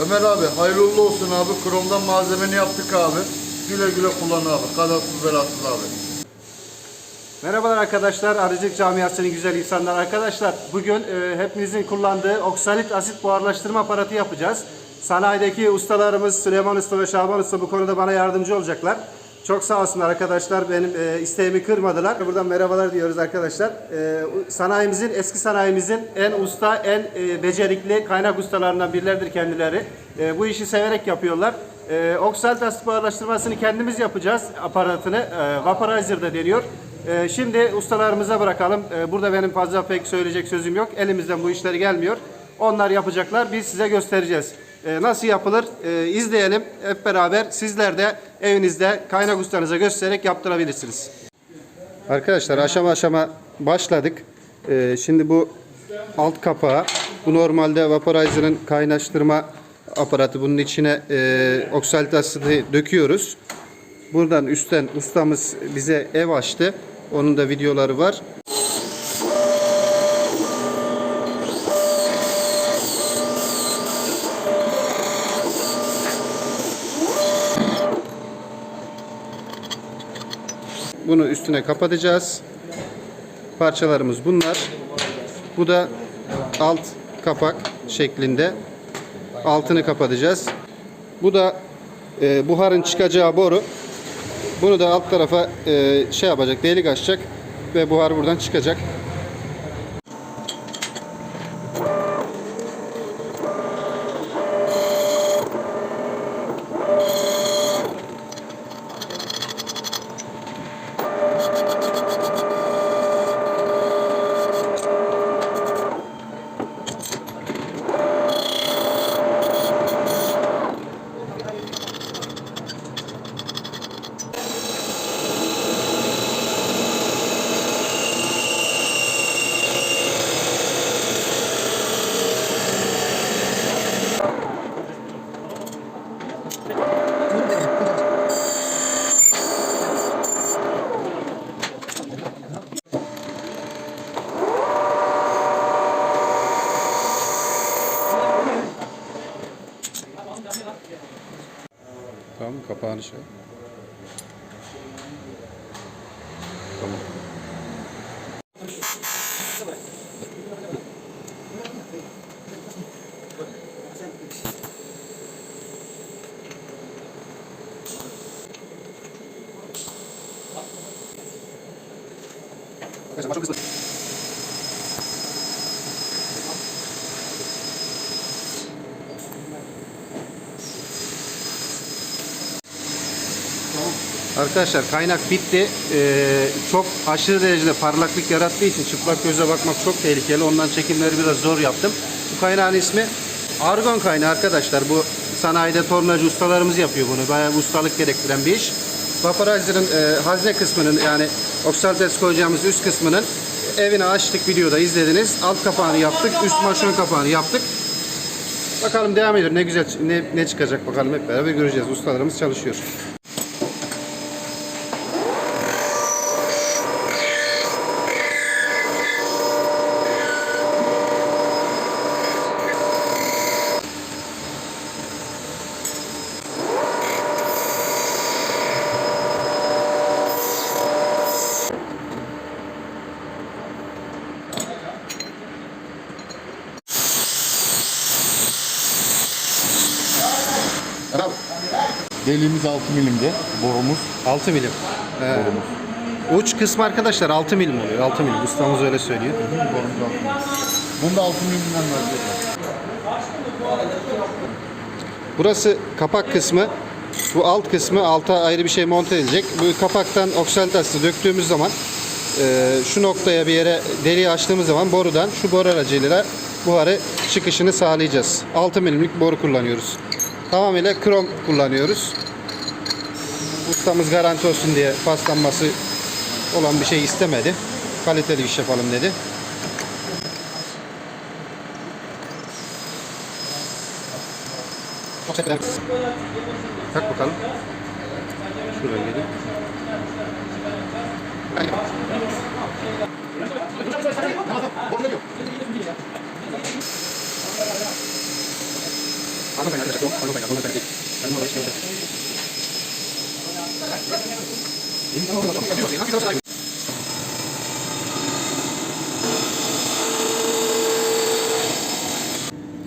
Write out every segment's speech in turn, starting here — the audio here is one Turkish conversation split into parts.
Ömer abi hayırlı olsun abi. Kromdan malzemeni yaptık abi. Güle güle kullan abi. Kazasız belasız abi. Merhabalar arkadaşlar, Arıcılık Camiası'nın güzel insanlar. Arkadaşlar bugün e, hepinizin kullandığı oksalit asit buharlaştırma aparatı yapacağız. Sanayideki ustalarımız Süleyman Usta ve Şaban Usta bu konuda bana yardımcı olacaklar. Çok sağ olsunlar arkadaşlar benim e, isteğimi kırmadılar. Buradan merhabalar diyoruz arkadaşlar. E, sanayimizin, eski sanayimizin en usta, en e, becerikli kaynak ustalarından birleridir kendileri. E, bu işi severek yapıyorlar. E, oksalit asit buharlaştırmasını kendimiz yapacağız aparatını. E, Vaporizer'da deniyor. Ee, şimdi ustalarımıza bırakalım. Ee, burada benim fazla pek söyleyecek sözüm yok. Elimizden bu işleri gelmiyor. Onlar yapacaklar. Biz size göstereceğiz. Ee, nasıl yapılır? Ee, izleyelim. Hep beraber sizler de evinizde kaynak ustanıza göstererek yaptırabilirsiniz. Arkadaşlar aşama aşama başladık. Ee, şimdi bu alt kapağı, bu normalde vaporizer'ın kaynaştırma aparatı. Bunun içine e, oksalit asidi döküyoruz. Buradan üstten ustamız bize ev açtı. Onun da videoları var. Bunu üstüne kapatacağız. Parçalarımız bunlar. Bu da alt kapak şeklinde. Altını kapatacağız. Bu da e, buharın çıkacağı boru. Bunu da alt tarafa e, şey yapacak, delik açacak ve buhar buradan çıkacak. Tamam kapağını şey. Tamam. Arkadaşlar kaynak bitti. Ee, çok aşırı derecede parlaklık yarattığı için çıplak göze bakmak çok tehlikeli. Ondan çekimleri biraz zor yaptım. Bu kaynağın ismi argon kaynağı arkadaşlar. Bu sanayide tornacı ustalarımız yapıyor bunu. Bayağı ustalık gerektiren bir iş. Vaporizer'ın e, hazne kısmının yani oksalites koyacağımız üst kısmının evini açtık videoda izlediniz. Alt kapağını yaptık. Üst maşon kapağını yaptık. Bakalım devam ediyor. Ne güzel ne, ne çıkacak bakalım hep beraber göreceğiz. Ustalarımız çalışıyor. Deliğimiz 6 milimde. Borumuz. 6 milim. Ee, uç kısmı arkadaşlar 6 milim oluyor. 6 milim. Ustamız öyle söylüyor. Borumuz 6 milim. Bunda 6 milimden var. Burası kapak kısmı. Bu alt kısmı alta ayrı bir şey monte edilecek. Bu kapaktan oksalit asidi döktüğümüz zaman e, şu noktaya bir yere deliği açtığımız zaman borudan şu boru aracıyla buharı çıkışını sağlayacağız. 6 milimlik boru kullanıyoruz. Tamamıyla krom kullanıyoruz. Ustamız garanti olsun diye paslanması olan bir şey istemedi. Kaliteli iş yapalım dedi. Çok. Tak bakalım. Şuraya gelin.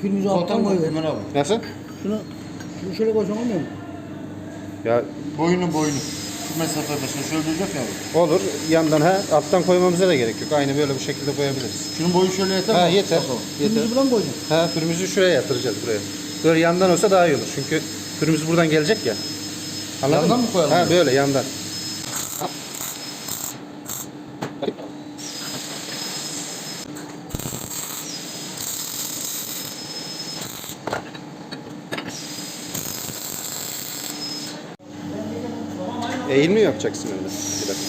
Filmizi alttan koy. Ömer abi. Nasıl? Şunu, şunu şöyle koysan olmuyor mu? Ya Boynu boynu. Şu mesafede şey şöyle duracak ya olur. Yandan ha alttan koymamıza da gerek yok. Aynı böyle bu şekilde koyabiliriz. Şunun boyu şöyle yeter mi? Ha yeter. Yeter. Filmizi buradan koyacaksın. Ha pürümüzü şuraya yatıracağız buraya. Böyle yandan olsa daha iyi olur. Çünkü pürümüz buradan gelecek ya. Anladın Yandan mı koyalım? Ha böyle yandan. Eğilme mi yapacaksın dakika.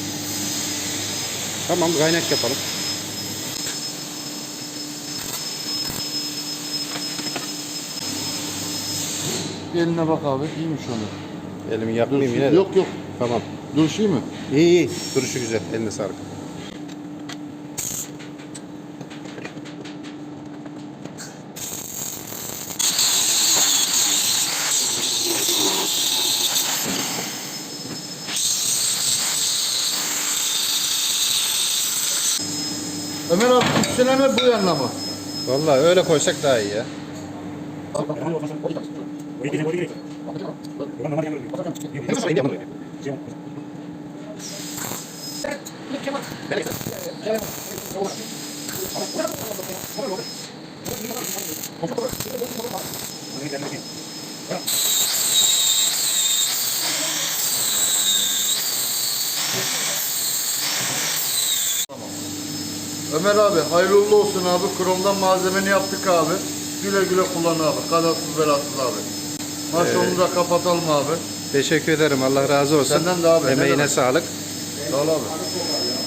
Tamam kaynak yapalım. Bir eline bak abi. İyiymiş onu. Elimi yapmayayım Duruşu- yine de. Yok yok. Tamam. Duruşu iyi mi? İyi iyi. Duruşu güzel. Eline sağlık. Ömer abi üsteleme bu yanına mı? Vallahi öyle koysak daha iyi ya. Ömer abi hayırlı uğurlu olsun abi. Kromdan malzemeni yaptık abi. Güle güle kullan abi. Kazasız belasız abi. Maşallah da kapatalım abi. Teşekkür ederim. Allah razı olsun. Senden de abi, ne Emeğine demek. sağlık. Sağ ol abi.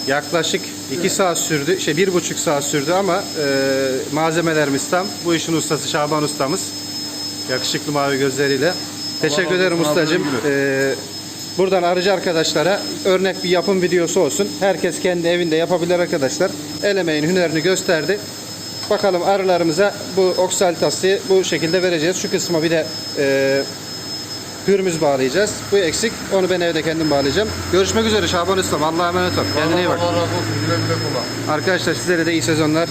Yaklaşık 2 saat sürdü. Şey bir buçuk saat sürdü ama e, malzemelerimiz tam. Bu işin ustası Şaban ustamız. Yakışıklı mavi gözleriyle. Teşekkür razı ederim olsun ustacığım. güle E, buradan arıcı arkadaşlara örnek bir yapım videosu olsun. Herkes kendi evinde yapabilir arkadaşlar. El emeğin hünerini gösterdi. Bakalım arılarımıza bu oksalitası bu şekilde vereceğiz. Şu kısma bir de e, pürümüz bağlayacağız. Bu eksik. Onu ben evde kendim bağlayacağım. Görüşmek üzere Şaban Ustam. Allah'a emanet ol. Kendine iyi bak. Allah razı olsun. Güle güle kullan. Arkadaşlar sizlere de iyi sezonlar.